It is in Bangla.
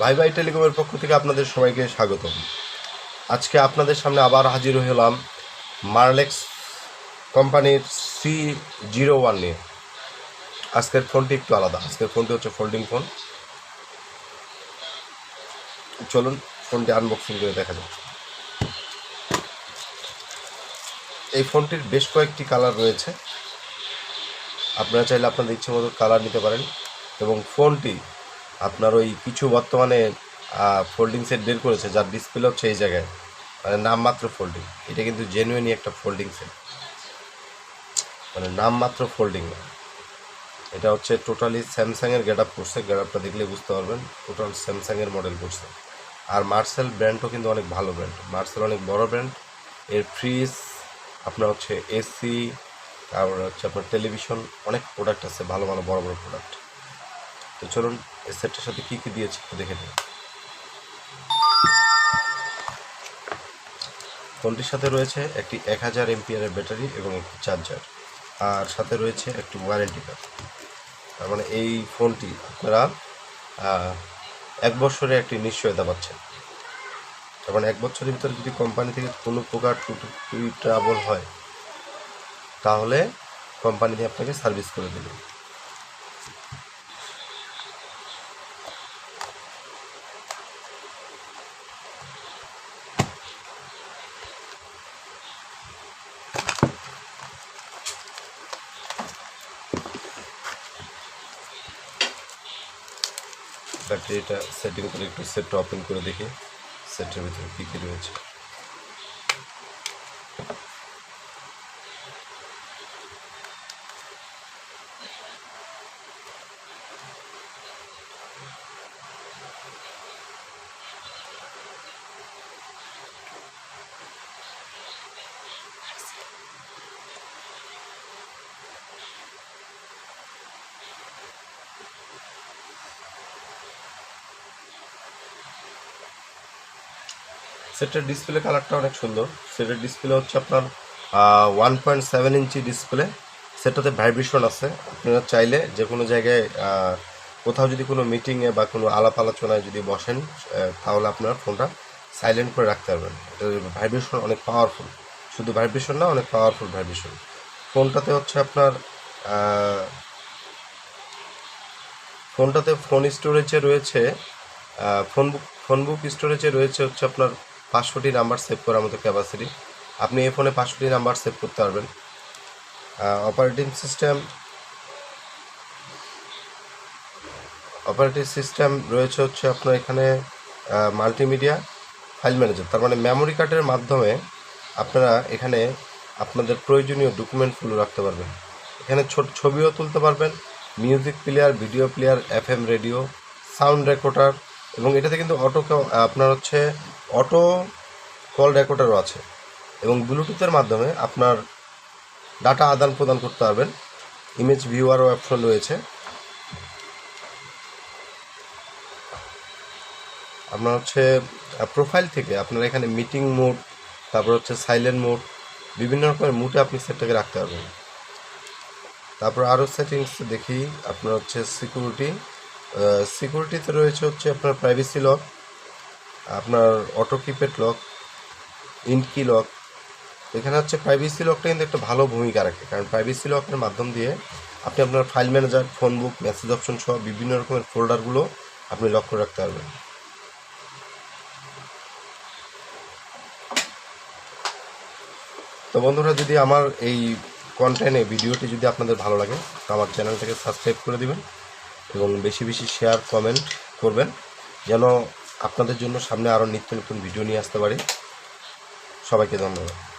ভাই ভাই টেলিকমের পক্ষ থেকে আপনাদের সবাইকে স্বাগতম। আজকে আপনাদের সামনে আবার হাজির হলাম মার্লেক্স কোম্পানির সি জিরো ওয়ান নিয়ে। আজকের ফোনটি একটু আলাদা। আজকের ফোনটি হচ্ছে ফোল্ডিং ফোন চলুন, ফোনটি আনবক্সিং করে দেখা যাক। এই ফোনটির বেশ কয়েকটি কালার রয়েছে। আপনারা চাইলে আপনাদের ইচ্ছে মতো কালার নিতে পারেন এবং ফোনটি আপনার ওই কিছু বর্তমানে ফোল্ডিং সেট বের করেছে, যার ডিসপ্লে হচ্ছে এই জায়গায়। মানে নামমাত্র ফোল্ডিং এটা কিন্তু জেনুইনই একটা ফোল্ডিং সেট মানে নামমাত্র ফোল্ডিং না এটা হচ্ছে টোটালি স্যামসাংয়ের গেট আপ করছে। গেট আপটা দেখলে বুঝতে পারবেন টোটাল স্যামসাংয়ের মডেল করছে। আর মার্সেল ব্র্যান্ডও কিন্তু অনেক ভালো ব্র্যান্ড মার্সেল অনেক বড় ব্র্যান্ড এর ফ্রিজ আপনার হচ্ছে এসি তারপরে হচ্ছে আপনার টেলিভিশন অনেক প্রোডাক্ট আছে, ভালো ভালো, বড় বড় প্রোডাক্ট তো চলুন, এই সেটটার সাথে কী কী দিয়েছে একটু দেখে নিন ফোনটির সাথে রয়েছে একটি এক হাজার এমপিআরের ব্যাটারি এবং একটি চার্জার, আর সাথে রয়েছে একটি ওয়ারেন্টি কার্ড তার মানে এই ফোনটি আপনারা এক বছরে একটি নিশ্চয়তা পাচ্ছেন। তার মানে এক বছরের ভিতরে যদি কোম্পানি থেকে কোনো প্রকার টুটি ট্রাবল হয়, তাহলে কোম্পানি দিয়ে আপনাকে সার্ভিস করে দেবে। ব্যাটারিটা সেটিং করে একটু সেটটা ওপেন করে দেখি। সেটের ভিতরে কী কী রয়েছে। সেটের ডিসপ্লে কালারটা অনেক সুন্দর। সেটের ডিসপ্লে হচ্ছে আপনার one point seven inch display. সেটাতে ভাইব্রেশন আছে। আপনারা চাইলে যে কোনো জায়গায় কোথাও যদি কোনো মিটিংয়ে বা কোনো আলাপ আলোচনায় যদি বসেন তাহলে আপনারা ফোনটা সাইলেন্ট করে রাখতে পারবেন। এটার ভাইব্রেশন অনেক পাওয়ারফুল শুধু ভাইব্রেশন না, অনেক পাওয়ারফুল ভাইব্রেশন। ফোনটাতে হচ্ছে আপনার ফোনটাতে ফোন স্টোরেজে রয়েছে ফোন বুক ফোন বুক স্টোরেজে রয়েছে হচ্ছে আপনার পাঁচশোটি নাম্বার সেভ করার মতো ক্যাপাসিটি আপনি এই ফোনে পাঁচশোটি নাম্বার সেভ করতে পারবেন। অপারেটিং সিস্টেম অপারেটিং সিস্টেম রয়েছে হচ্ছে আপনার এখানে মাল্টিমিডিয়া ফাইল ম্যানেজার তার মানে মেমোরি কার্ডের মাধ্যমে আপনারা এখানে আপনাদের প্রয়োজনীয় ডকুমেন্টগুলো রাখতে পারবেন। এখানে ছোট ছবিও তুলতে পারবেন। Music player video player F radio sound recorder এবং এটাতে কিন্তু অটো আপনার হচ্ছে অটো কল রেকর্ডারও আছে এবং ব্লুটুথের মাধ্যমে আপনার ডাটা আদান প্রদান করতে পারবেন। ইমেজ ভিউয়ারও অপশন রয়েছে। আপনার হচ্ছে প্রোফাইল থেকে আপনার এখানে মিটিং মোড তারপর হচ্ছে সাইলেন্ট মোড বিভিন্ন রকমের মুডে আপনি সেটটাকে রাখতে পারবেন। তারপর আরও সেটিংস দেখি, আপনার হচ্ছে সিকিউরিটি সিকিউরিটিতে রয়েছে হচ্ছে আপনার প্রাইভেসি লক আপনার অটো কিপেড লক ইনকি লক এখানে হচ্ছে প্রাইভেসি লকটা কিন্তু একটা ভালো ভূমিকা রাখে। কারণ প্রাইভেসি লকের মাধ্যম দিয়ে আপনি আপনার file manager phone book message option সহ বিভিন্ন রকমের ফোল্ডারগুলো আপনি লক করে রাখতে পারবেন। তো বন্ধুরা, যদি আমার এই কন্টেন্টে ভিডিওটি যদি আপনাদের ভালো লাগে, তো আমার চ্যানেলটাকে সাবস্ক্রাইব করে দিবেন এবং বেশি বেশি শেয়ার কমেন্ট করবেন, যেন আপনাদের জন্য সামনে আরও নিত্য নতুন ভিডিও নিয়ে আসতে পারি। সবাইকে ধন্যবাদ।